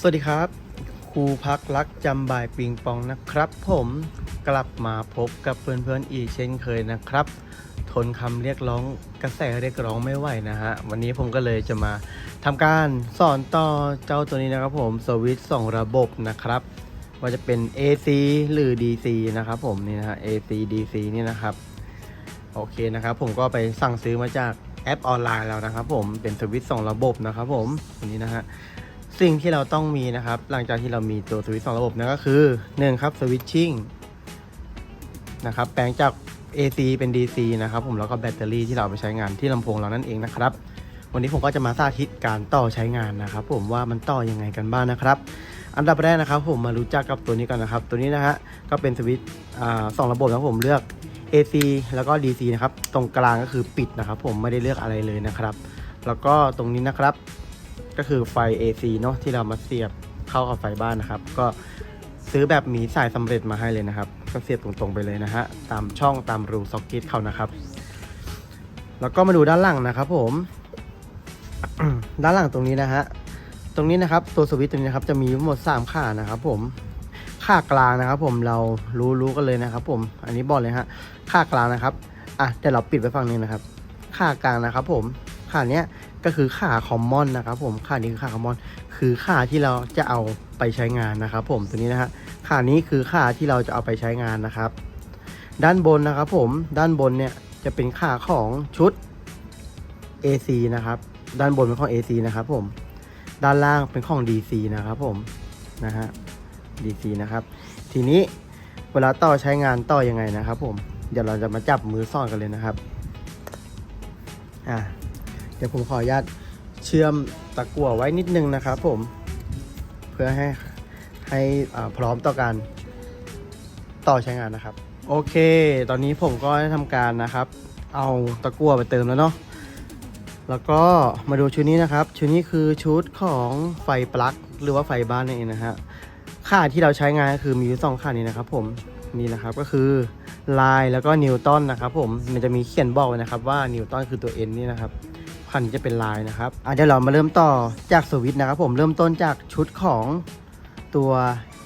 สวัสดีครับ ครูพักรักจำบ่ายปิงปองนะครับผมกลับมาพบกับเพื่อนๆอีกเช่นเคยนะครับ ทนคำเรียกร้องกระแสเรียกร้องไม่ไหวนะฮะ วันนี้ผมก็เลยจะมาทำการสอนต่อเจ้าตัวนี้นะครับผมสวิตช์สองระบบนะครับว่าจะเป็น AC หรือ DC นะครับผมนี่นะฮะ AC DC นี่นะครับ โอเคนะครับ ผมก็ไปสั่งซื้อมาจากแอปออนไลน์แล้วนะครับผมเป็นสวิตช์สองระบบนะครับผมอันนี้นะฮะ สิ่งที่เราต้องมีนะครับ หลังจากที่เรามีตัวสวิตช์สองระบบนั่นก็คือ1ครับสวิตชิ่งนะครับแปลงจาก AC เป็น DC นะครับ ผมแล้วก็แบตเตอรี่ที่เราเอาไปใช้งานที่ลำโพงเรานั่นเองนะครับ วันนี้ผมก็จะมาสาธิตการต่อใช้งานนะครับ ผมว่ามันต่อยังไงกันบ้างนะครับ อันดับแรกนะครับ ผมมารู้จักกับตัวนี้กันนะครับ ตัวนี้นะฮะก็เป็นสวิตช์สองระบบนะผมเลือก AC แล้วก็ DC นะครับ ตรงกลางก็คือปิดนะครับ ผมไม่ได้เลือกอะไรเลยนะครับ แล้วก็ตรงนี้นะครับ ก็คือไฟ AC เนาะที่เรามาเสียบเข้ากับไฟบ้านนะครับ ก็ซื้อแบบมีสายสำเร็จมาให้เลยนะครับ ก็เสียบตรงๆไปเลยนะฮะตามช่องตามรูซ็อกเก็ตเขานะครับ แล้วก็มาดูด้านหลังนะครับ ผม ด้านหลังตรงนี้นะฮะตรงนี้นะครับ ตัวสวิตช์ตรงนี้นะครับจะมีทั้งหมด 3ขานะครับ ผมขากลางนะครับ ผมเรารู้รู้กันเลยนะครับ ผม อันนี้บอกเลยฮะขากลางนะครับอะแต่เราปิดไว้ฝั่งนี้นะครับขากลางนะครับ ผมขาเนี้ย ก็คือขาคอมมอนนะครับผมขานี้คือขาคอมมอนคือขาที่เราจะเอาไปใช้งานนะครับ ผมตัวนี้นะฮะขานี้คือขาที่เราจะเอาไปใช้งานนะครับ ด้านบนนะครับผมด้านบนเนี่ยจะเป็นขาของชุด AC นะครับด้านบนเป็นของ AC นะครับผมด้านล่างเป็นของ DC นะครับผมนะฮะ DC นะครับ ทีนี้เวลาต่อใช้งานต่อยังไงนะครับ ผมเดี๋ยวเราจะมาจับมือซ่อนกันเลยนะครับอ่า เดี๋ยวผมขออนุญาตเชื่อมตะกั่วไว้นิดนึงนะครับ ผม เพื่อให้ให้พร้อมต่อการต่อใช้งานนะครับ โอเค ตอนนี้ผมก็ได้ทำการนะครับ เอาตะกั่วไปเติมแล้วเนาะแล้วก็มาดูชุดนี้นะครับ ชุดนี้คือชุดของไฟปลั๊กหรือว่าไฟบ้านนั่นเองนะฮะค่าที่เราใช้งานก็คือมีอยู่สองค่านี้นะครับ ผมนี่นะครับก็คือลายแล้วก็นิวตันนะครับ ผมมันจะมีเขียนบอกไว้นะครับว่านิวตันคือตัว N นี่นะครับ คันนี้จะเป็นลายนะครับอะเดี๋ยวเรามาเริ่มต่อจากสวิตช์นะครับผมเริ่มต้นจากชุดของตัว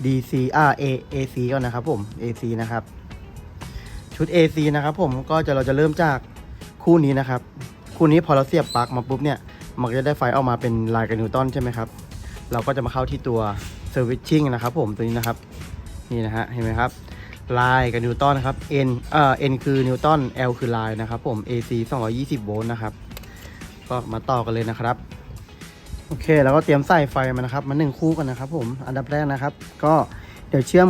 DC อ่า A AC ก่อนนะครับผม AC นะครับชุด AC นะครับผมก็จะเราจะเริ่มจากคู่นี้นะครับ คู่นี้พอเราเสียบปลั๊กมาปุ๊บเนี่ย มันก็จะได้ไฟออกมาเป็นลายกับนิวตันใช่ไหมครับ เราก็จะมาเข้าที่ตัว Switching นะครับผมตัวนี้นะครับ นี่นะฮะเห็นไหมครับลายกับนิวตันนะครับ N เอ่อ N คือนิวตัน L คือลายนะครับผม AC 220 โวลต์นะครับ ก็มาต่อกันเลยนะครับ โอเคแล้วก็เตรียมใส่ไฟมานะครับ มาหนึ่งคู่กันนะครับ ผมอันดับแรกนะครับ ก็เดี๋ยวเชื่อม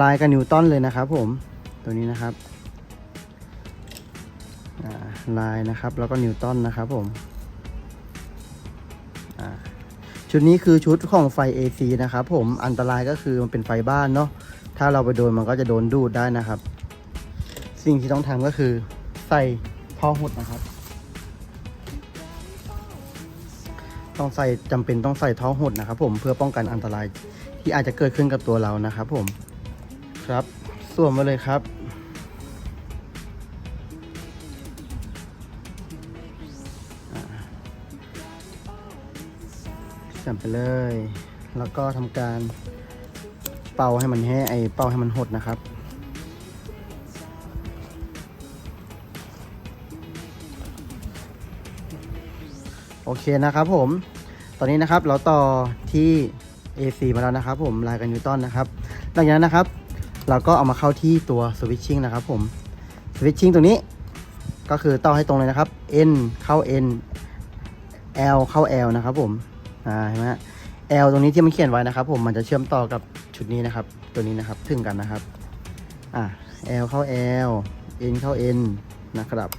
ลายกับนิวตันเลยนะครับ ผมตัวนี้นะครับลายนะครับ แล้วก็นิวตันนะครับ ผมชุดนี้คือชุดของไฟ AC นะครับ ผมอันตรายก็คือมันเป็นไฟบ้านเนาะถ้าเราไปโดนมันก็จะโดนดูดได้นะครับ สิ่งที่ต้องทำก็คือใส่ท่อหุดนะครับ ต้องใส่จำเป็นต้องใส่ท่อหดนะครับ ผมเพื่อป้องกันอันตรายที่อาจจะเกิดขึ้นกับตัวเรานะครับผมครับสวมมาเลยครับอ่าใส่ไปเลย แล้วก็ทำการเป่าให้มันแห้ไอเป่าให้มันหดนะครับ โอเคนะครับผม ตอนนี้นะครับเราต่อที่ AC มาแล้วนะครับ ผมลายกันนิวตันนะครับหลังจากนั้นนะครับ เราก็เอามาเข้าที่ตัวสวิตชิ่งนะครับ ผมสวิตชิ่งตัวนี้ก็คือต่อให้ตรงเลยนะครับ N เข้า N L เข้า L นะครับ ผมอ่าเห็นไหมฮะ L ตรงนี้ที่มันเขียนไว้นะครับ ผมมันจะเชื่อมต่อกับชุดนี้นะครับ ตัวนี้นะครับถึงกันนะครับอ่า L เข้า L N เข้า N นะครับ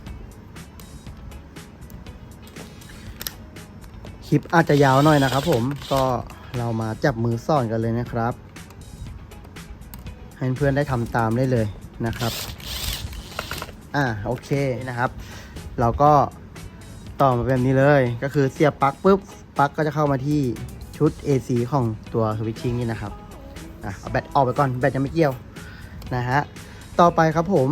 คลิปอาจจะยาวหน่อยนะครับผมก็เรามาจับมือซ่อนกันเลยนะครับ ให้เพื่อนได้ทำตามได้เลยนะครับ อ่าโอเคนะครับ เราก็ต่อมาแบบนี้เลยก็คือเสียบปลั๊กปุ๊บปลั๊กก็จะเข้ามาที่ชุด AC ของตัวสวิตชิ่งนี่นะครับอะเอาแบตออกไปก่อนแบตยังไม่เกี่ยวนะฮะต่อไปครับผม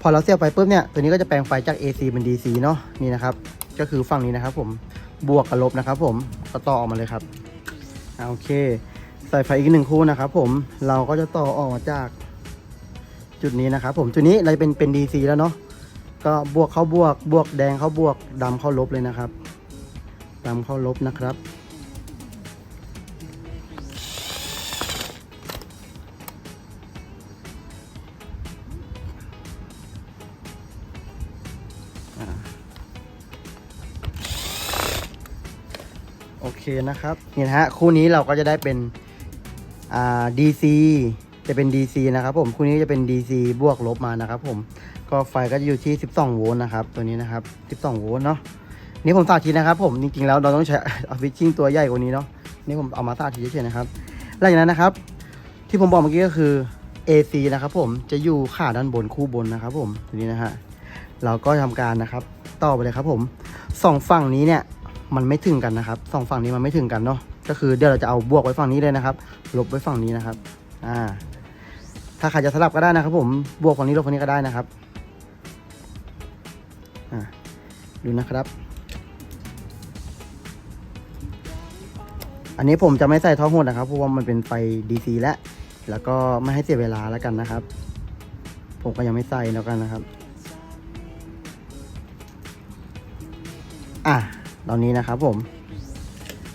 พอเราเสียบไปปุ๊บเนี่ยตัวนี้ก็จะแปลงไฟจาก AC เป็น DC เนาะนี่นะครับ ก็คือฝั่งนี้นะครับ ผมบวกกับลบนะครับ ผมก็ต่อออกมาเลยครับโอเค ใส่ไฟอีกหนึ่งคู่นะครับ ผมเราก็จะต่อออกมาจากจุดนี้นะครับ ผมจุดนี้เราจะเป็นเป็น DC แล้วเนาะก็บวกเข้าบวก บวกแดงเข้าบวกดำเข้าลบเลยนะครับดำเข้าลบนะครับ โอเคนะครับนี่นะฮะคู่นี้เราก็จะได้เป็นอ่า DC จะเป็น DC นะครับผมคู่นี้จะเป็น DC บวกลบมานะครับผมก็ไฟก็จะอยู่ที่ 12 โวลต์นะครับ ตัวนี้นะครับ 12 โวลต์เนาะนี่ผมสาธิตนะครับผมจริงๆแล้วเราต้องใช้ออฟฟิชชิ่งตัวใหญ่กว่านี้เนาะนี่ผมเอามาสาธิตเฉยๆนะครับหลังจากนั้นนะครับ ที่ผมบอกเมื่อกี้ก็คือ AC นะครับผมจะอยู่ขาด้านบนคู่บนนะครับผมตัวนี้นะฮะเราก็ทำการนะครับ ต่อไปเลยครับผมสองฝั่งนี้เนี่ย มันไม่ถึงกันนะครับสองฝั่งนี้มันไม่ถึงกันเนาะก็คือเดี๋ยวเราจะเอาบวกไว้ฝั่งนี้เลยนะครับ ลบไว้ฝั่งนี้นะครับอ่าถ้าใครจะสลับก็ได้นะครับ ผมบวกฝั่งนี้ลบฝั่งนี้ก็ได้นะครับอ่าดูนะครับ อันนี้ผมจะไม่ใส่ท่อหดนะครับเพราะว่ามันเป็นไฟ DC แล้วแล้วก็ไม่ให้เสียเวลาแล้วกันนะครับ ผมก็ยังไม่ใส่แล้วกันนะครับ อะ ตอนนี้นะครับผม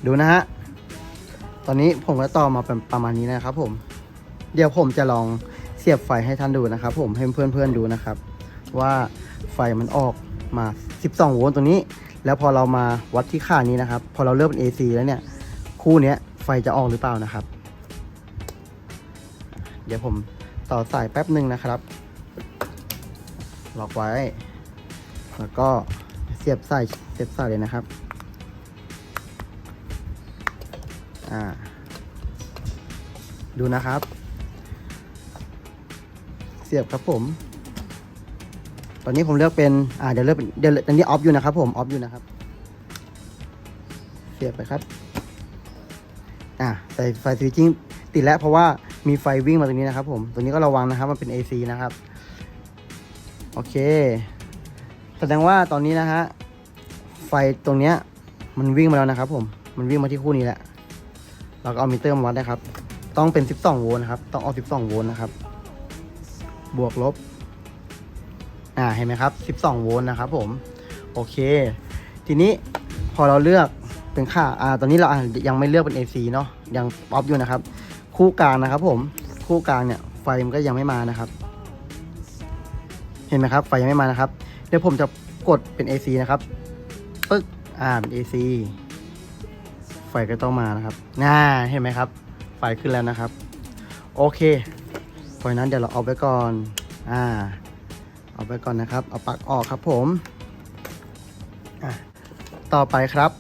ดูนะฮะ ตอนนี้ผมก็ต่อมาเป็นประมาณนี้นะครับผม เดี๋ยวผมจะลองเสียบไฟให้ท่านดูนะครับผมให้เพื่อนๆดูนะครับ ว่าไฟมันออกมา 12 โวลต์ตรงนี้ แล้วพอเรามาวัดที่ค่านี้นะครับ พอเราเลือกเป็น AC แล้วเนี่ย คู่นี้ไฟจะออกหรือเปล่านะครับ เดี๋ยวผมต่อสายแป๊บหนึ่งนะครับล็อกไว้ แล้วก็เสียบสาย เสียบสายเลยนะครับ อ่า ดูนะครับ เสียบครับผม ตอนนี้ผมเลือกเป็น อ่า เดี๋ยวเลือกเป็นเดี๋ยวตอนนี้ออฟอยู่นะครับผม ออฟอยู่นะครับ เสียบไปครับ อ่าใส่ไฟสวิตชิ่งติดแล้วเพราะว่ามีไฟวิ่งมาตรงนี้นะครับ ผม ตัวนี้ก็ระวังนะครับ มันเป็น AC นะครับ โอเค แสดงว่าตอนนี้นะฮะ ไฟตรงเนี้ยมันวิ่งมาแล้วนะครับ ผม มันวิ่งมาที่คู่นี้แหละ เราก็เอามิเตอร์มาวัดนะครับ ต้องเป็น 12 โวลต์นะครับ ต้องเอา 12 โวลต์นะครับ บวกลบ อ่า เห็นไหมครับ 12 โวลต์นะครับ ผม โอเค ทีนี้พอเราเลือกเป็นค่า อ่า ตอนนี้เราอะยังไม่เลือกเป็น AC เนาะ ยังออฟอยู่นะครับ คู่กลางนะครับ ผม คู่กลางเนี่ย ไฟมันก็ยังไม่มานะครับ เห็นไหมครับ ไฟยังไม่มานะครับ เดี๋ยวผมจะกดเป็น AC นะครับ ปึ๊กอ่าเป็น AC ไฟก็ต้องมานะครับน่าเห็นไหมครับ ไฟขึ้นแล้วนะครับ โอเคเพราะนั้นเดี๋ยวเราเอาไปก่อน อ่า เอาไปก่อนนะครับ เอาปลั๊กออกครับผม อะ ต่อไปครับ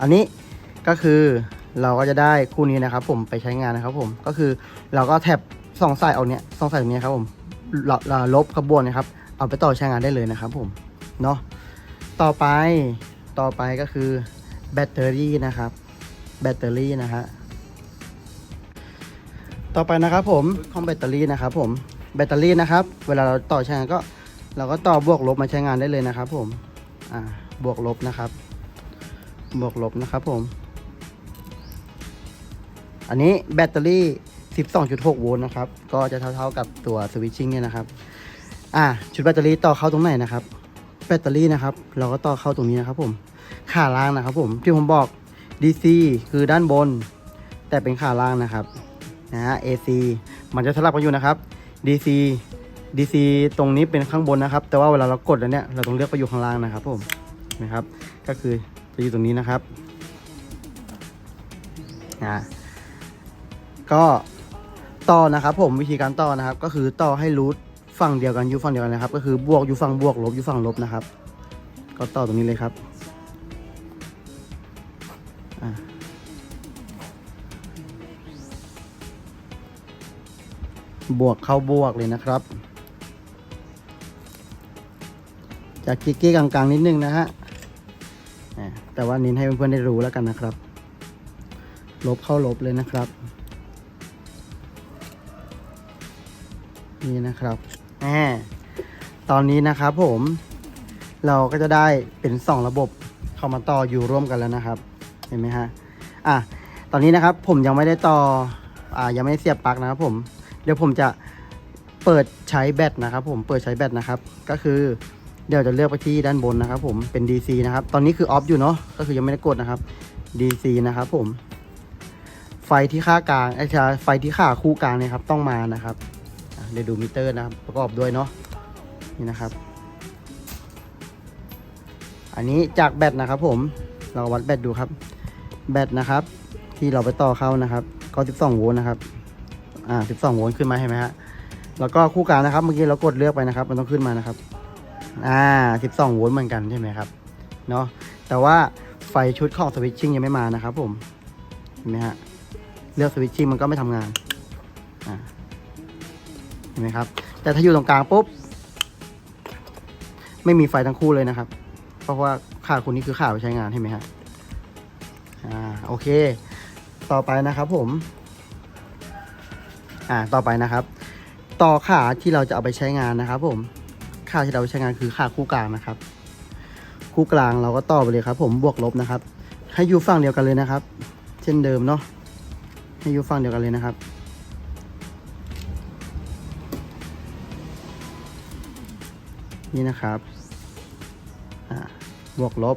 อันนี้ก็คือเราก็จะได้คู่นี้นะครับ ผมไปใช้งานนะครับ ผม ก็คือเราก็แท็บสองสายเอาเนี้ยสองสายตรงนี้ครับผมลลลบขบวนนะครับ เอาไปต่อใช้งานได้เลยนะครับ ผม เนาะ ต่อไปต่อไปก็คือแบตเตอรี่นะครับ แบตเตอรี่นะฮะต่อไปนะครับผมห้องแบตเตอรี่นะครับผมแบตเตอรี่นะครับ เวลาเราต่อใช้งานก็ เราก็ต่อบวกลบมาใช้งานได้เลยนะครับ ผมอ่าบวกลบนะครับ บวกลบนะครับผม อันนี้แบตเตอรี่ 12.6 โวลต์นะครับ ก็จะเท่าๆกับตัวสวิตชิ่งเนี่ยนะครับ อ่าชุดแบตเตอรี่ต่อเข้าตรงไหนนะครับ ตเตอรี่นะครับ เราก็ต่อเข้าตรงนี้นะครับ ผม ขาล่างนะครับ ผมที่ผมบอก DC คือด้านบน แต่เป็นขาล่างนะครับนะฮะ AC มันจะสลับกันอยู่นะครับ DC DC ตรงนี้เป็นข้างบนนะครับ แต่ว่าเวลาเรากดแล้วเนี่ยเราต้องเลือกไปอยู่ข้างล่างนะครับผมนะครับ ก็คือจะอยู่ตรงนี้นะครับนะก็ต่อนะครับผมวิธีการต่อนะครับ ก็คือต่อให้รูท ฝั่งเดียวกันอยู่ฝั่งเดียวกันนะครับ ก็คือบวกอยู่ฝั่งบวกลบอยู่ฝั่งลบนะครับ ก็ต่อตรงนี้เลยครับบวกเข้าบวกเลยนะครับ จากกิ๊กๆกลางๆนิดนึงนะฮะอะแต่ว่าเน้นให้เพื่อนๆได้รู้แล้วกันนะครับ ลบเข้าลบเลยนะครับ นี่นะครับ แหมตอนนี้นะครับผมเราก็จะได้เป็น 2 ระบบเข้ามาต่ออยู่ร่วมกันแล้วนะครับ เห็นไหมฮะอะตอนนี้นะครับผมยังไม่ได้ต่ออ่ายังไม่ได้เสียบปลั๊กนะครับผมเดี๋ยวผมจะเปิดใช้แบตนะครับผมเปิดใช้แบตนะครับ ก็คือเดี๋ยวจะเลือกไปที่ด้านบนนะครับ ผมเป็น DC นะครับ ตอนนี้คือออฟอยู่เนาะก็คือยังไม่ได้กดนะครับ DC นะครับผมไฟที่ค่ากลางไอ้ชาไฟที่ค่าคู่กลางเนี่ยครับต้องมานะครับ เรดูมิเตอร์นะครับประกอบด้วยเนาะนี่นะครับ อันนี้จากแบตนะครับ ผมเราวัดแบตดูครับ แบตนะครับ ที่เราไปต่อเข้านะครับก็12โวลต์นะครับอ่า12โวลต์ขึ้นมาเห็นไหมฮะแล้วก็คู่กลางนะครับเมื่อกี้เรากดเลือกไปนะครับ มันต้องขึ้นมานะครับ อ่า 12โวลต์เหมือนกันใช่ไหมครับเนาะแต่ว่าไฟชุดของสวิตชิ่งยังไม่มานะครับ ผมเห็นไหมฮะเลือกสวิตชิ่งมันก็ไม่ทำงานอ่า เห็นไหมครับ แต่ถ้าอยู่ตรงกลางปุ๊บ ไม่มีไฟทั้งคู่เลยนะครับ เพราะว่าขาคุณนี่คือขาไปใช้งานใช่ไหมฮะอ่าโอเค ต่อไปนะครับผม อ่าต่อไปนะครับ ต่อขาที่เราจะเอาไปใช้งานนะครับ ผมขาที่เราใช้งานคือขาคู่กลางนะครับ คู่กลางเราก็ต่อไปเลยครับ ผมบวกลบนะครับ ให้อยู่ฝั่งเดียวกันเลยนะครับ เช่นเดิมเนาะให้อยู่ฝั่งเดียวกันเลยนะครับ นี่นะครับบวกลบ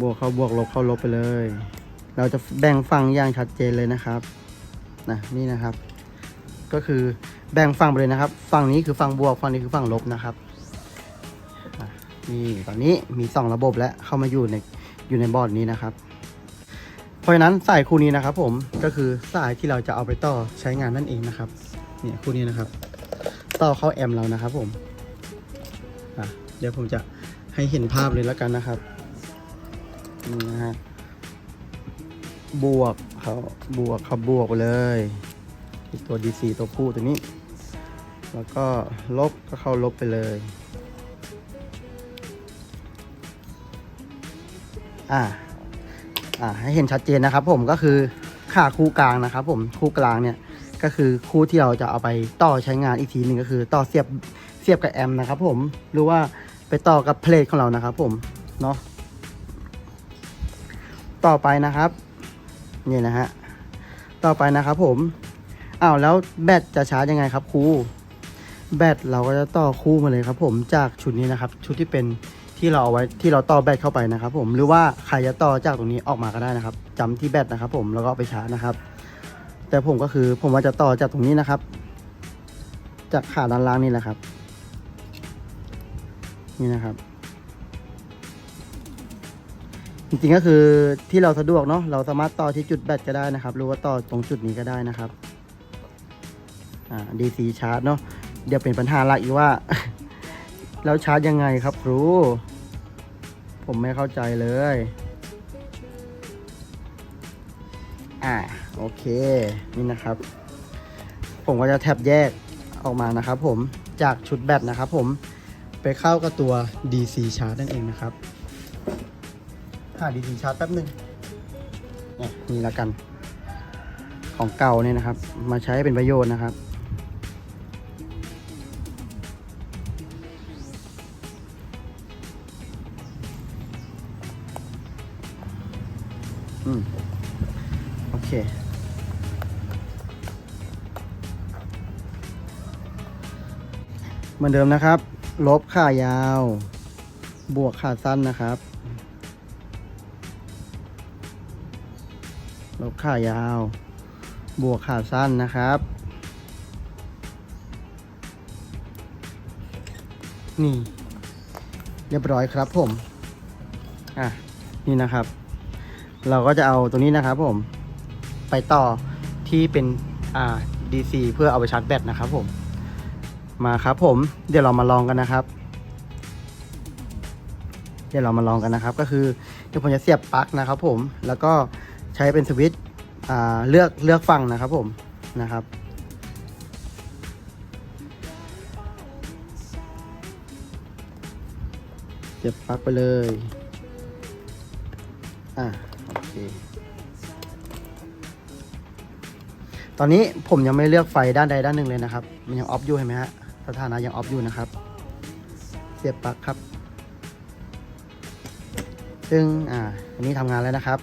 บวกเข้าบวกลบเข้าลบไปเลย เราจะแบ่งฝั่งอย่างชัดเจนเลยนะครับนะนี่นะครับ ก็คือแบ่งฝั่งไปเลยนะครับ ฝั่งนี้คือฝั่งบวกฝั่งนี้คือฝั่งลบนะครับนี่ตอนนี้มีสองระบบแล้วเข้ามาอยู่ในอยู่ในบอร์ดนี้นะครับ เพราะฉะนั้นสายคู่นี้นะครับ ผมก็คือสายที่เราจะเอาไปต่อใช้งานนั่นเองนะครับเนี่ยคู่นี้นะครับ ต่อเข้าแอมเรานะครับผมอะเดี๋ยวผมจะให้เห็นภาพเลยแล้วกันนะครับนี่นะฮะบวกเขาบวกเขาบวกไปเลยตัว DC ตัวผู้ตัวนี้ แล้วก็ลบก็เข้าลบไปเลยอ่าอ่าให้เห็นชัดเจนนะครับผมก็คือขาคู่กลางนะครับผมคู่กลางเนี่ย ก็คือคู่ที่เราจะเอาไปต่อใช้งานอีกทีหนึ่งก็คือ ต่อเสียบเสียบกับแอมนะครับผมหรือว่าไปต่อกับเพลทของเรานะครับผมเนาะต่อไปนะครับนี่นะฮะต่อไปนะครับผมอ้าวแล้วแบตจะชาร์จยังไงครับครูแบตเราก็จะต่อคู่มาเลยครับ ผมจากชุดนี้นะครับ ชุดที่เป็นที่เราเอาไว้ที่เราต่อแบตเข้าไปนะครับ ผมหรือว่าใครจะต่อจากตรงนี้ออกมาก็ได้นะครับจำที่แบตนะครับ ผมแล้วก็ไปชาร์จนะครับ แต่ผมก็คือผมว่าจะต่อจากตรงนี้นะครับ จากขาด้านล่างนี่แหละครับ นี่นะครับ จริงๆก็คือที่เราสะดวกเนาะเราสามารถต่อที่จุดแบตก็ได้นะครับ หรือว่าต่อตรงจุดนี้ก็ได้นะครับอ่า DC ชาร์จเนาะเดี๋ยวเป็นปัญหาหลักอีกว่า แล้วชาร์จยังไงครับครู ผมไม่เข้าใจเลย อ่าโอเคนี่นะครับ ผมก็จะแท็บแยกออกมานะครับ ผมจากชุดแบตนะครับ ผมไปเข้ากับตัว DC ชาร์จนั่นเองนะครับหาดีทีชาร์จแป๊บหนึ่งเนี่ยนี่ละกัน ของเก่าเนี่ยนะครับ มาใช้เป็นประโยชน์นะครับ มือนเดิมนะครับ ลบขายาว บวกขาสั้นนะครับ ลบขายาว บวกขาสั้นนะครับ นี่ เรียบร้อยครับผม อะ นี่นะครับ เราก็จะเอาตัวนี้นะครับผม ไปต่อที่เป็น อ่า DC เพื่อเอาไปชาร์จแบตนะครับผม มาครับผมเดี๋ยวเรามาลองกันนะครับ เดี๋ยวเรามาลองกันนะครับ ก็คือเดี๋ยวผมจะเสียบปลั๊กนะครับ ผมแล้วก็ใช้เป็นสวิตช์เลือกเลือกฝั่งนะครับ ผมนะครับเสียบปลั๊กไปเลยอ่าโอเคตอนนี้ผมยังไม่เลือกไฟด้านใดด้านหนึ่งเลยนะครับ มันยังออฟอยู่เห็นไหมฮะ สถานะยังออฟอยู่นะครับ เสียบปลั๊กครับ ซึ่งอ่าอันนี้ทำงานแล้วนะครับ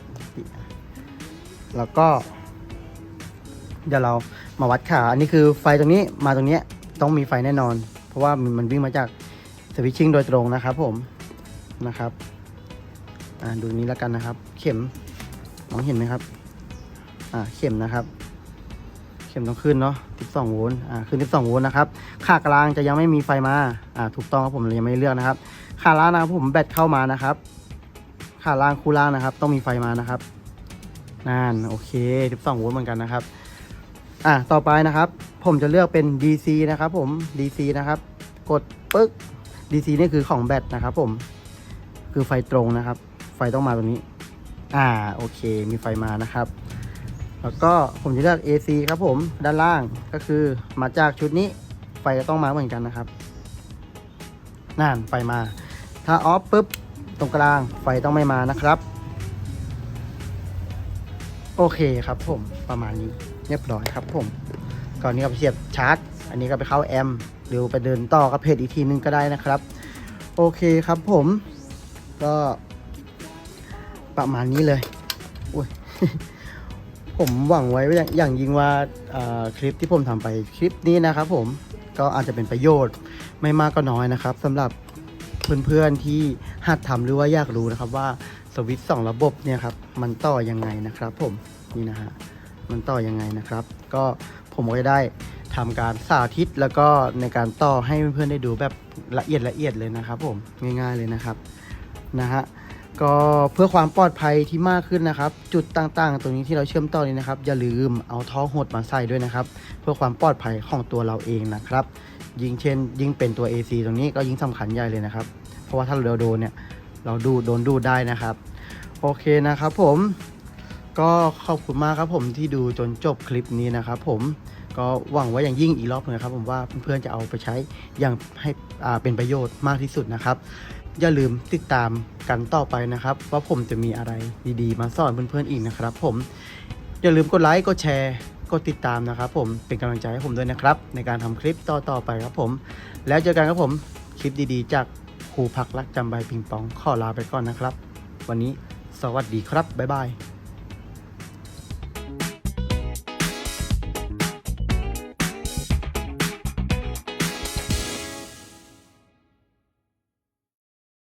แล้วก็ เดี๋ยวเรามาวัดขา อันนี้คือไฟตรงนี้มาตรงนี้ต้องมีไฟแน่นอน เพราะว่ามันวิ่งมาจากสวิตชิ่งโดยตรงนะครับผมนะครับอ่าดูนี้แล้วกันนะครับ เข็มมองเห็นไหมครับ อ่าเข็มนะครับ เข็มต้องขึ้นเนาะ12โวลต์อ่าขึ้น12โวลต์นะครับขากลางจะยังไม่มีไฟมาอ่าถูกต้องครับผมเรายังไม่เลือกนะครับขาล่างนะครับผมแบตเข้ามานะครับขาล่างคู่ล่างนะครับ ต้องมีไฟมานะครับนั่นโอเค 12โวลต์เหมือนกันนะครับอะต่อไปนะครับ ผมจะเลือกเป็น DC นะครับผม DC นะครับ กดปึ๊ก DC นี่คือของแบตนะครับผมคือไฟตรงนะครับ ไฟต้องมาตรงนี้ อ่าโอเค มีไฟมานะครับ แล้วก็ผมจะเลือก AC ครับผมด้านล่างก็คือมาจากชุดนี้ไฟก็ต้องมาเหมือนกันนะครับนั่นไฟมา ถ้าออฟปุ๊บตรงกลางไฟต้องไม่มานะครับ โอเคครับผมประมาณนี้เรียบร้อยครับผมก่อนนี้ก็ไปเสียบชาร์จ อันนี้ก็ไปเข้าแอมหรือไปเดินต่อกับเพจอีกทีนึงก็ได้นะครับ โอเคครับผมก็ประมาณนี้เลยอุ้ย ผมหวังไว้อย่างอย่างยิ่งว่าคลิปที่ผมทำไปคลิปนี้นะครับ ผมก็อาจจะเป็นประโยชน์ไม่มากก็น้อยนะครับสำหรับเพื่อนๆที่หัดทำหรือว่าอยากรู้นะครับว่าสวิตช์สองระบบเนี่ยครับมันต่อยังไงนะครับ ผมนี่นะฮะมันต่อยังไงนะครับ ก็ผมก็จะได้ทำการสาธิตแล้วก็ในการต่อให้เพื่อนๆได้ดูแบบละเอียดละเอียดเลยนะครับ ผมง่าย ๆเลยนะครับนะฮะ ก็เพื่อความปลอดภัยที่มากขึ้นนะครับ จุดต่างๆ ตรงนี้ที่เราเชื่อมต่อนี้นะครับ อย่าลืมเอาท่อหดมาใส่ด้วยนะครับ เพื่อความปลอดภัยของตัวเราเองนะครับ ยิ่งเช่น ยิ่งเป็นตัว AC ตรงนี้ก็ยิ่งสำคัญใหญ่เลยนะครับ เพราะว่าถ้าเราโดนเนี่ยเราดูโดนดูได้นะครับ โอเคนะครับผมก็ขอบคุณมากครับผมที่ดูจนจบคลิปนี้นะครับผม ก็หวังว่าอย่างยิ่งอีกรอบหนึงนะครับ ผมว่าเพื่อนๆจะเอาไปใช้อย่างให้เป็นประโยชน์มากที่สุดนะครับ อย่าลืมติดตามกันต่อไปนะครับ ว่าผมจะมีอะไรดีๆ มาสอนเพื่อนๆอีกนะครับ ผมอย่าลืมกดไลค์กดแชร์กดติดตามนะครับ ผมเป็นกำลังใจให้ผมด้วยนะครับ ในการทำคลิปต่อๆไปครับผม แล้วเจอกันครับผมคลิปดีๆ จากครูพักรักจำใบปิงปองขอลาไปก่อนนะครับ วันนี้สวัสดีครับบ๊ายบาย